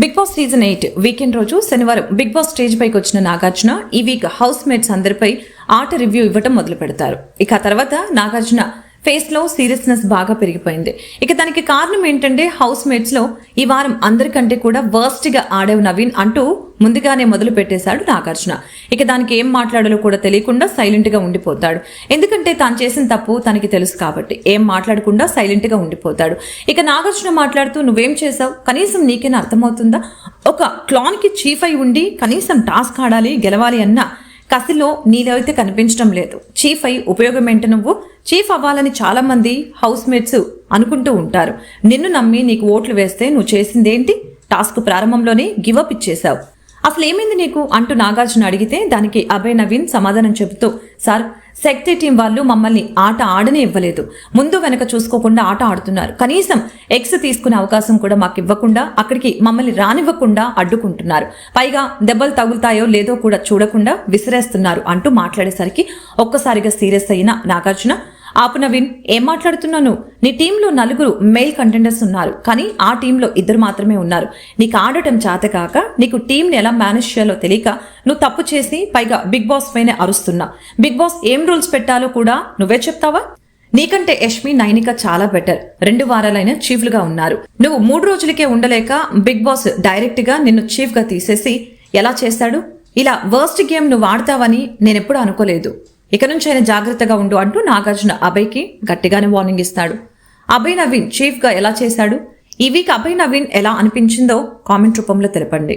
Big boss season eight weekend రోజు శనివారం big boss stage పైకి వచ్చిన నాగార్జున ఈ వీక్ హౌస్ మేట్స్ అందరిపై ఆట రివ్యూ ఇవ్వటం మొదలు పెడతారు ఇక తర్వాత నాగార్జున ఫేస్లో సీరియస్నెస్ బాగా పెరిగిపోయింది. ఇక దానికి కారణం ఏంటంటే హౌస్ మేట్స్లో ఈ వారం అందరికంటే కూడా వర్స్ట్గా ఆడేవు నవీన్ అంటూ ముందుగానే మొదలు పెట్టేశాడు నాగార్జున. ఇక దానికి ఏం మాట్లాడాలో కూడా తెలియకుండా సైలెంట్గా ఉండిపోతాడు. ఎందుకంటే తాను చేసిన తప్పు తనకి తెలుసు కాబట్టి ఏం మాట్లాడకుండా సైలెంట్గా ఉండిపోతాడు. ఇక నాగార్జున మాట్లాడుతూ నువ్వేం చేసావు కనీసం నీకేనా అర్థమవుతుందా? ఒక క్లాన్కి చీఫ్ అయి ఉండి కనీసం టాస్క్ ఆడాలి గెలవాలి అన్న కసిలో నీలైతే కనిపించడం లేదు. చీఫ్ అయి ఉపయోగం ఏంటి నువ్వు? చీఫ్ అవ్వాలని చాలామంది హౌస్మేట్స్ హౌస్ మేట్స్ అనుకుంటూ ఉంటారు. నిన్ను నమ్మి నీకు ఓట్లు వేస్తే నువ్వు చేసిందేంటి? టాస్క్ ప్రారంభంలోనే గివప్ ఇచ్చేశావు. అసలు ఏమైంది నీకు? అంటూ నాగార్జున అడిగితే దానికి అభయ్ నవీన్ సమాధానం చెబుతూ సార్ శక్తి టీం వాళ్ళు మమ్మల్ని ఆట ఆడనే ఇవ్వలేదు. ముందు వెనక చూసుకోకుండా ఆట ఆడుతున్నారు. కనీసం ఎక్స్ తీసుకునే అవకాశం కూడా మాకు ఇవ్వకుండా అక్కడికి మమ్మల్ని రానివ్వకుండా అడ్డుకుంటున్నారు. పైగా దెబ్బలు తగులుతాయో లేదో కూడా చూడకుండా విసిరేస్తున్నారు అంటూ మాట్లాడేసరికి ఒక్కసారిగా సీరియస్ అయిన నాగార్జున ఆపు నవీన్ ఏం మాట్లాడుతున్నాను? నీ టీంలో నలుగురు మెయిల్ కంటెండర్స్ ఉన్నారు కానీ ఆ టీంలో ఇద్దరు మాత్రమే ఉన్నారు. నీకు ఆడటం చేత కాక నీకు టీంని ఎలా మేనేజ్ చేయాలో తెలియక నువ్వు తప్పు చేసి పైగా బిగ్ బాస్ పైన అరుస్తున్నా. బిగ్ బాస్ ఏం రూల్స్ పెట్టాలో కూడా నువ్వే చెప్తావా? నీకంటే యష్మి నైనిక చాలా బెటర్. రెండు వారాలైన చీఫ్లుగా ఉన్నారు. నువ్వు మూడు రోజులకే ఉండలేక బిగ్ బాస్ డైరెక్ట్గా నిన్ను చీఫ్గా తీసేసి ఎలా చేశాడు ఇలా వర్స్ట్ గేమ్ నువ్వు ఆడతావని నేనెప్పుడు అనుకోలేదు. ఇక నుంచి ఆయన జాగ్రత్తగా ఉండు అంటూ నాగార్జున అభయ్కి గట్టిగానే వార్నింగ్ ఇస్తాడు. అభయ్ నవీన్ చీఫ్గా ఎలా చేశాడు? ఈ వీక్ అభయ్ నవీన్ ఎలా అనిపించిందో కామెంట్ రూపంలో తెలపండి.